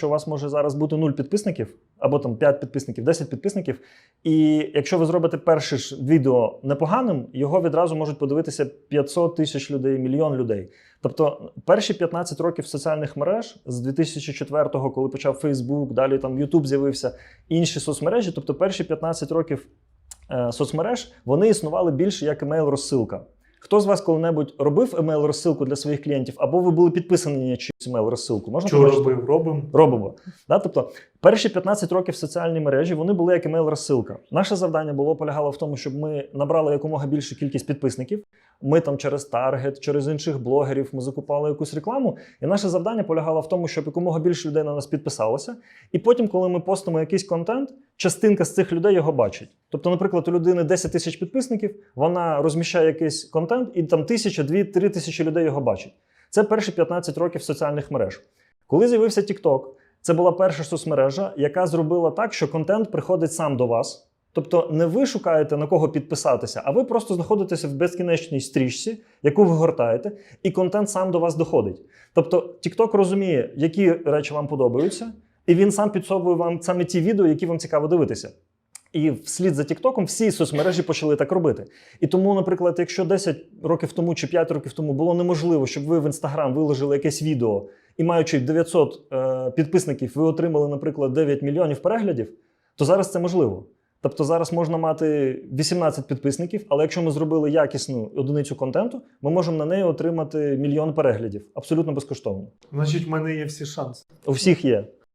що у вас може зараз бути 0 підписників, або там 5 підписників, 10 підписників. І якщо ви зробите перше ж відео непоганим, його відразу можуть подивитися 500 тисяч людей, мільйон людей. Тобто перші 15 років соціальних мереж з 2004-го, коли почав Facebook, далі там YouTube з'явився, інші соцмережі, тобто перші 15 років е, соцмереж, вони існували більше як емейл-розсилка. Хто з вас коли-небудь робив емейл-розсилку для своїх клієнтів, або ви були підписані на чиюсь емейл-розсилку? Можна Що побачити? робив? Робимо. Робимо. Да? Тобто, перші 15 років соціальні мережі вони були як емейл-розсилка. Наше завдання було полягало в тому, щоб ми набрали якомога більшу кількість підписників. Ми там через таргет, через інших блогерів ми закупали якусь рекламу. І наше завдання полягало в тому, щоб якомога більше людей на нас підписалося. І потім, коли ми постимо якийсь контент, частинка з цих людей його бачить. Тобто, наприклад, у людини 10 тисяч підписників, вона розміщає якийсь контент, і там тисяча, дві, три тисячі людей його бачать. Це перші 15 років соціальних мереж. Коли з'явився TikTok, це була перша соцмережа, яка зробила так, що контент приходить сам до вас. Тобто не ви шукаєте на кого підписатися, а ви просто знаходитеся в безкінечній стрічці, яку ви гортаєте, і контент сам до вас доходить. Тобто TikTok розуміє, які речі вам подобаються, і він сам підсовує вам саме ті відео, які вам цікаво дивитися. І вслід за TikTok всі соцмережі почали так робити. І тому, наприклад, якщо 10 років тому чи 5 років тому було неможливо, щоб ви в Instagram виложили якесь відео і маючи 900 е, підписників, ви отримали, наприклад, 9 мільйонів переглядів, то зараз це можливо. Тобто зараз можна мати 18 підписників, але якщо ми зробили якісну одиницю контенту, ми можемо на неї отримати мільйон переглядів абсолютно безкоштовно. Значить, в мене є всі шанси. У всіх є.